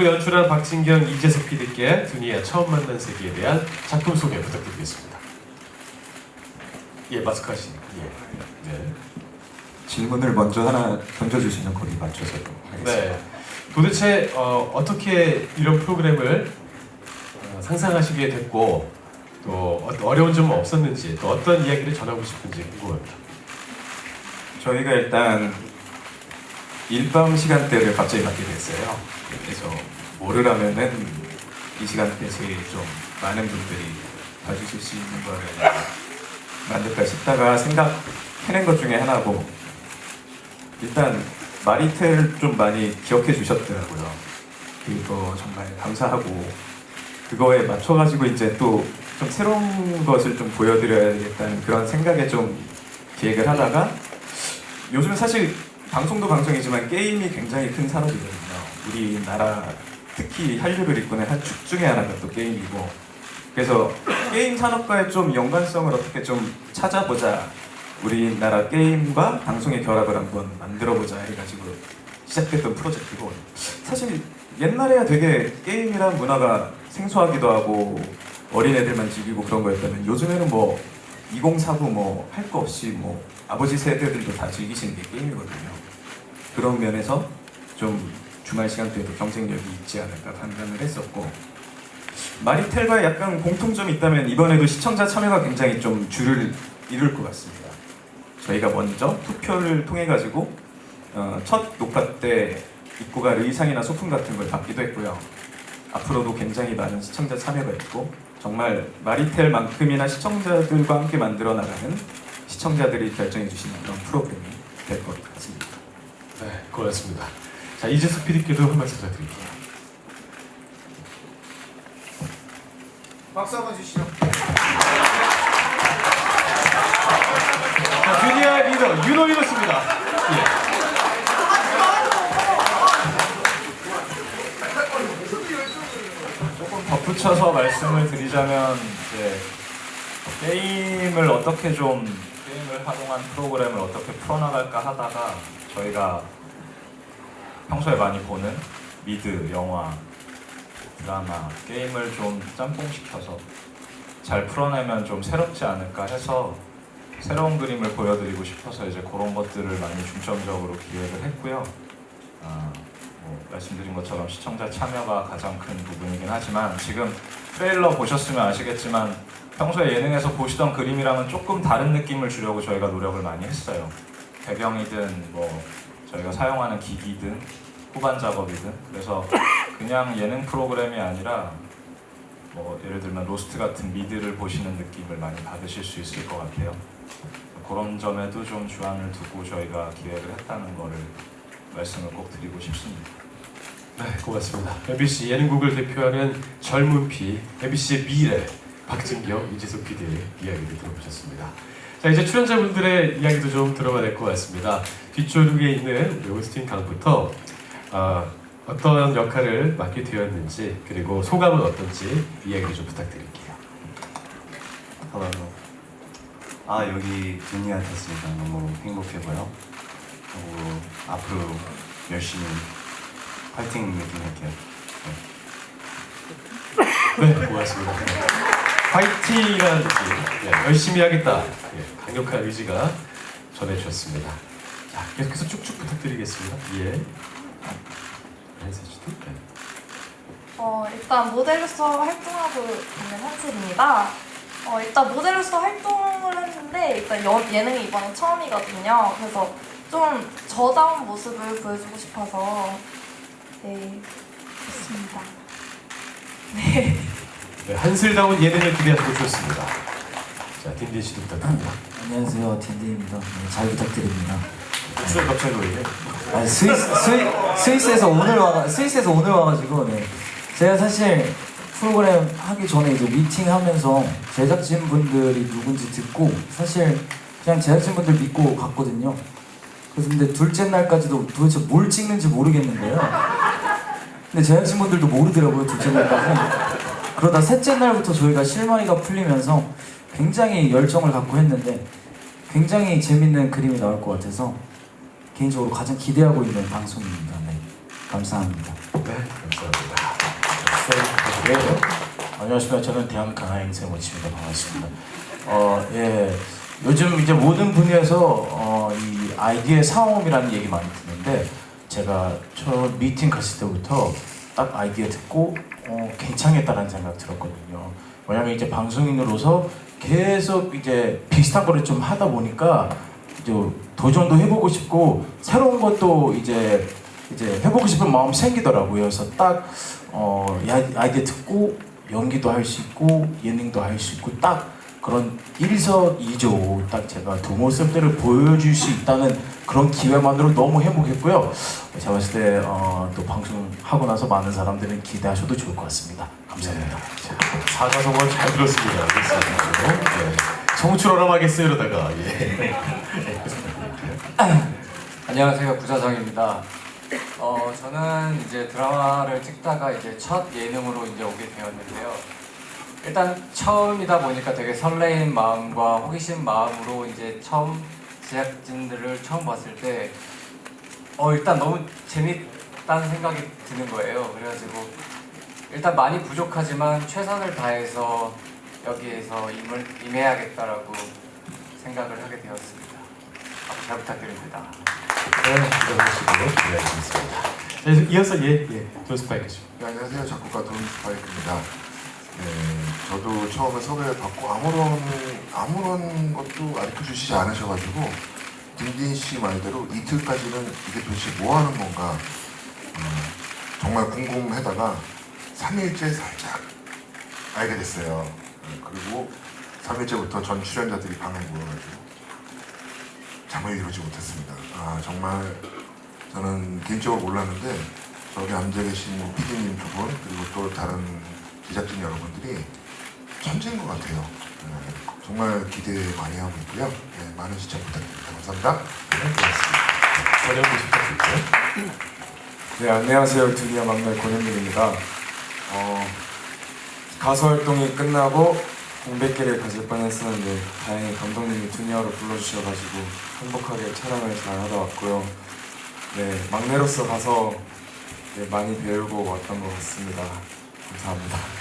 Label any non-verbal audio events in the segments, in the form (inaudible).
작품을 연출한 박진경, 이재석 PD께 두니아 처음 만난 세계에 대한 작품 소개 부탁드리겠습니다. 예, 마스크 하시니. 예. 네. 질문을 먼저 하나 던져주시면 거기 맞춰서 하겠습니다. 네. 도대체 어, 어떻게 이런 프로그램을 어, 상상하시게 됐고 또 어- 어려운 점은 없었는지 또 어떤 이야기를 전하고 싶은지 궁금합니다. 저희가 일단 일밤 시간대를 갑자기 맡게 됐어요. 그래서 뭐를 하면은 이 시간대에 좀 많은 분들이 봐주실 수 있는 거를 만들까 싶다가 생각해낸 것 중에 하나고 일단 마리텔 좀 많이 기억해 주셨더라고요. 그거 정말 감사하고 그거에 맞춰가지고 이제 또 좀 새로운 것을 좀 보여드려야 되겠다는 그런 생각에 좀 기획을 하다가 요즘 사실 방송도 방송이지만 게임이 굉장히 큰 산업이거든요. 우리나라 특히 한류를 이끄는 한 축 중에 하나가 또 게임이고 그래서 게임 산업과의 좀 연관성을 어떻게 좀 찾아보자. 우리나라 게임과 방송의 결합을 한번 만들어보자 해가지고 시작됐던 프로젝트고 사실 옛날에야 되게 게임이란 문화가 생소하기도 하고 어린애들만 즐기고 그런 거였다면 요즘에는 뭐 2049 뭐 할 거 없이 뭐 아버지 세대들도 다 즐기시는 게 게임이거든요. 그런 면에서 좀 주말 시간대에도 경쟁력이 있지 않을까 판단을 했었고 마리텔과 약간 공통점이 있다면 이번에도 시청자 참여가 굉장히 좀 줄을 이룰 것 같습니다. 저희가 먼저 투표를 통해 가지고 어, 첫 녹화 때 입고 갈 의상이나 소품 같은 걸 받기도 했고요. 앞으로도 굉장히 많은 시청자 참여가 있고 정말 마리텔만큼이나 시청자들과 함께 만들어 나가는 시청자들이 결정해 주시는 그런 프로그램이 될 것 같습니다. 네, 고맙습니다. 자, 이재석 PD께도 한 말씀 부탁드릴게요. 박수 한번 주시죠. 자, 주니아 리더 윤호이었습니다. 예. 조금 덧붙여서 말씀을 드리자면 이제 게임을 어떻게 좀 게임을 활용한 프로그램을 어떻게 풀어나갈까 하다가 저희가 평소에 많이 보는 미드, 영화, 드라마, 게임을 좀 짬뽕시켜서 잘 풀어내면 좀 새롭지 않을까 해서 새로운 그림을 보여드리고 싶어서 이제 그런 것들을 많이 중점적으로 기획을 했고요. 아, 뭐 말씀드린 것처럼 시청자 참여가 가장 큰 부분이긴 하지만 지금 트레일러 보셨으면 아시겠지만 평소에 예능에서 보시던 그림이랑은 조금 다른 느낌을 주려고 저희가 노력을 많이 했어요. 배경이든 뭐 저희가 사용하는 기기든 후반 작업이든 그래서 그냥 예능 프로그램이 아니라 뭐 예를 들면 로스트 같은 미드를 보시는 느낌을 많이 받으실 수 있을 것 같아요. 그런 점에도 좀 주안을 두고 저희가 기획을 했다는 거를 말씀을 꼭 드리고 싶습니다. 네, 고맙습니다. MBC 예능국을 대표하는 젊은 피, MBC의 미래, 박진경, 이재석 PD의 이야기를 들어보셨습니다. 자, 이제 출연자분들의 이야기도 좀 들어봐야 될 것 같습니다. 뒤쪽에 있는 우리 오스틴 강부터 어, 어떤 역할을 맡게 되었는지 그리고 소감은 어떤지 이야기 좀 부탁드릴게요. 하나로 아 여기 두니아 됐으니까 너무 행복해고요. 그리고 앞으로 열심히 파이팅 느낌 할게요. 네, 고맙습니다. 파이팅이라는 느낌, 예, 열심히 하겠다. 예, 강력한 의지가 전해주셨습니다. 자, 계속해서 쭉쭉 부탁드리겠습니다. 예. 한세 씨도. 네. 어, 일단 모델로서 활동하고 있는 한슬입니다. 어, 일단 모델로서 활동을 했는데 일단 여, 예능이 이번에 처음이거든요. 그래서 좀 저다운 모습을 보여주고 싶어서 네, 좋습니다. (laughs) 네. 네, 한슬다운 예능을 기대하시고 좋습니다. 자, 딘딘 씨도 부탁드립니다. 안녕하세요 딘딘입니다. 네, 잘 부탁드립니다. 추억 갑자기 왜 이래? 아, 스위스 스위, 스위 스에서 오늘 와 스위스에서 오늘 와가지고 네. 제가 사실 프로그램 하기 전에 이제 미팅하면서 제작진 분들이 누군지 듣고 사실 그냥 제작진 분들 믿고 갔거든요. 그래서 근데 둘째 날까지도 도대체 뭘 찍는지 모르겠는 거예요. 근데 제작진 분들도 모르더라고요 둘째 날까지. 그러다 셋째 날부터 저희가 실마리가 풀리면서 굉장히 열정을 갖고 했는데 굉장히 재밌는 그림이 나올 것 같아서 개인적으로 가장 기대하고 있는 방송입니다. 네, 감사합니다. 네, 감사합니다. 네. 네. 안녕하십니까. 저는 대한 강하행세 모치입니다. 반갑습니다. 어, 예. 요즘 이제 모든 분야에서 어, 이 아이디어 상업이라는 얘기 많이 듣는데 제가 첫 미팅 갔을 때부터 딱 아이디어 듣고 어, 괜찮겠다라는 생각 들었거든요. 왜냐면 이제 방송인으로서 계속 이제 비슷한 거를 좀 하다 보니까 이제 도전도 해보고 싶고 새로운 것도 이제 이제 해보고 싶은 마음 이 생기더라고요. 그래서 딱 어, 아이디어 듣고 연기도 할 수 있고 예능도 할 수 있고 딱 그런 일석이조 딱 제가 두 모습들을 보여줄 수 있다는 그런 기회만으로 너무 행복했고요. 제가 봤을 때 어, 또 방송하고 나서 많은 사람들은 기대하셔도 좋을 것 같습니다. 감사합니다. 사자성어 잘 들었습니다. 그렇습니다. 네. 청출어람 하겠어요 이러다가 예. (laughs) 안녕하세요 부자정입니다. 어 저는 이제 드라마를 찍다가 이제 첫 예능으로 이제 오게 되었는데요. 일단 처음이다 보니까 되게 설레인 마음과 호기심 마음으로 이제 처음 제작진들을 처음 봤을 때 어 일단 너무 재밌다는 생각이 드는 거예요. 그래가지고 일단 많이 부족하지만 최선을 다해서 여기에서 임을 임해야겠다라고 생각을 하게 되었습니다. 앞으로 잘 부탁드립니다. 네, 기대하시고 기대하겠습니다. 네, 이어서 예, 예, 도스파이크 씨. 네, 안녕하세요. 작곡가 돈스파이크입니다. 네, 저도 처음에 섭외를 받고 아무런 아무런 것도 가르쳐 주시지 않으셔가지고 딘딘 씨 말대로 이틀까지는 이게 도대체 뭐 하는 건가 음, 정말 궁금해다가 3일째 살짝 알게 됐어요. 네, 그리고 3일째부터 전 출연자들이 방에 모여가지고 잠을 이루지 못했습니다. 아 정말 저는 개인적으로 몰랐는데 저기 앉아 계신 PD님 두 분 그리고 또 다른 제작진 여러분들이 천재인 것 같아요. 네, 정말 기대 많이 하고 있고요. 네, 많은 시청 부탁드립니다. 감사합니다. 네, 고맙습니다. 권영구 씨 부탁드릴게요. 네, 안녕하세요. 두니아 막내 권현민입니다. 어, 가수 활동이 끝나고 공백기를 가질 뻔했었는데 다행히 감독님이 두니아로 불러주셔가지고 행복하게 촬영을 잘 하다 왔고요. 네, 막내로서 가서 네, 많이 배우고 왔던 것 같습니다. 감사합니다.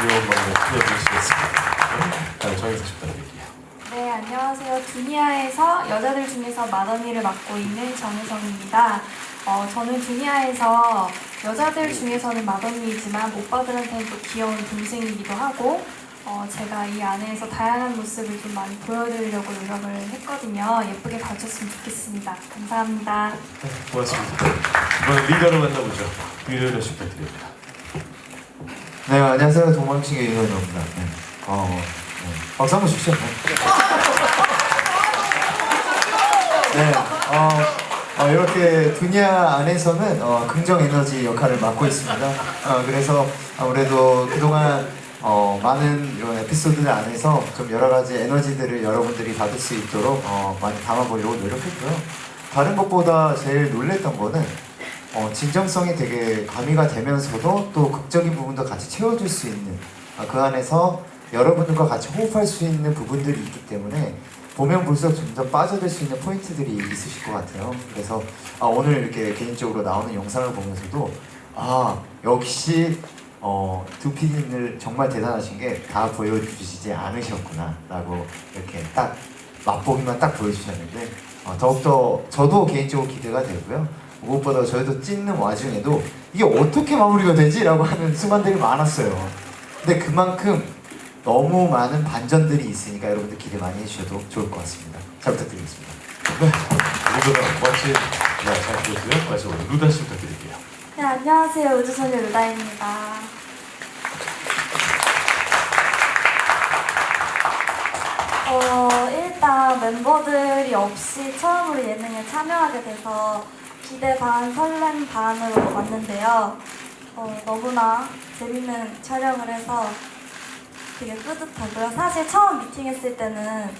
귀여운 막내 피해 주시겠습니다. 다음 정혜서 씨 부탁드릴게요. 네, 안녕하세요. 두니아에서 여자들 중에서 맏언니를 맡고 있는 정혜성입니다. 어, 저는 두니아에서 여자들 중에서는 맏언니이지만 오빠들한테는 또 귀여운 동생이기도 하고 어, 제가 이 안에서 다양한 모습을 좀 많이 보여드리려고 노력을 했거든요. 예쁘게 봐주셨으면 좋겠습니다. 감사합니다. 네, 고맙습니다. 이번 리더를 만나보죠. 씨 부탁드립니다. 네, 안녕하세요. 동방신기 이현우입니다. 네. 어, 네. 박수 한번 주시죠. 네. 네, 어, 어, 이렇게 두니아 안에서는 어, 긍정 에너지 역할을 맡고 있습니다. 어, 그래서 아무래도 그동안 어, 많은 이런 에피소드들 안에서 좀 여러 가지 에너지들을 여러분들이 받을 수 있도록 어, 많이 담아보려고 노력했고요. 다른 것보다 제일 놀랬던 거는 어, 진정성이 되게 가미가 되면서도 또 극적인 부분도 같이 채워줄 수 있는 아, 그 안에서 여러분들과 같이 호흡할 수 있는 부분들이 있기 때문에 보면 볼수록 점점 빠져들 수 있는 포인트들이 있으실 것 같아요. 그래서 아, 오늘 이렇게 개인적으로 나오는 영상을 보면서도 아 역시 어, 두 PD님들 정말 대단하신 게 다 보여주시지 않으셨구나라고 이렇게 딱 맛보기만 딱 보여주셨는데 어, 더욱더 저도 개인적으로 기대가 되고요. 무엇보다 저희도 찍는 와중에도 이게 어떻게 마무리가 되지? 라고 하는 순간들이 많았어요. 근데 그만큼 너무 많은 반전들이 있으니까 여러분들 기대 많이 해주셔도 좋을 것 같습니다. 잘 부탁드리겠습니다. 리더가 멋진 네, 잘 들었고요. 마지막으로 루다 씨 부탁드릴게요. 네, 안녕하세요. 우주소녀 루다입니다. 어, 일단 멤버들이 없이 처음으로 예능에 참여하게 돼서 기대 반 설렘 반으로 왔는데요. 어, 너무나 재밌는 촬영을 해서 되게 뿌듯하고요. 사실 처음 미팅했을 때는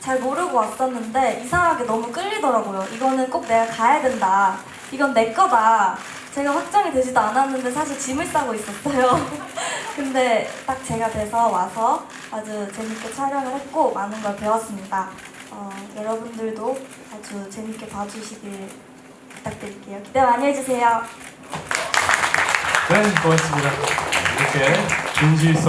잘 모르고 왔었는데 이상하게 너무 끌리더라고요. 이거는 꼭 내가 가야 된다. 이건 내 거다. 제가 확정이 되지도 않았는데 사실 짐을 싸고 있었어요. (laughs) 근데 딱 제가 돼서 와서 아주 재밌게 촬영을 했고 많은 걸 배웠습니다. 어, 여러분들도 아주 재밌게 봐주시길 부탁드릴게요. 기대 많이 해주세요. 네, 고맙습니다. 이렇게 준지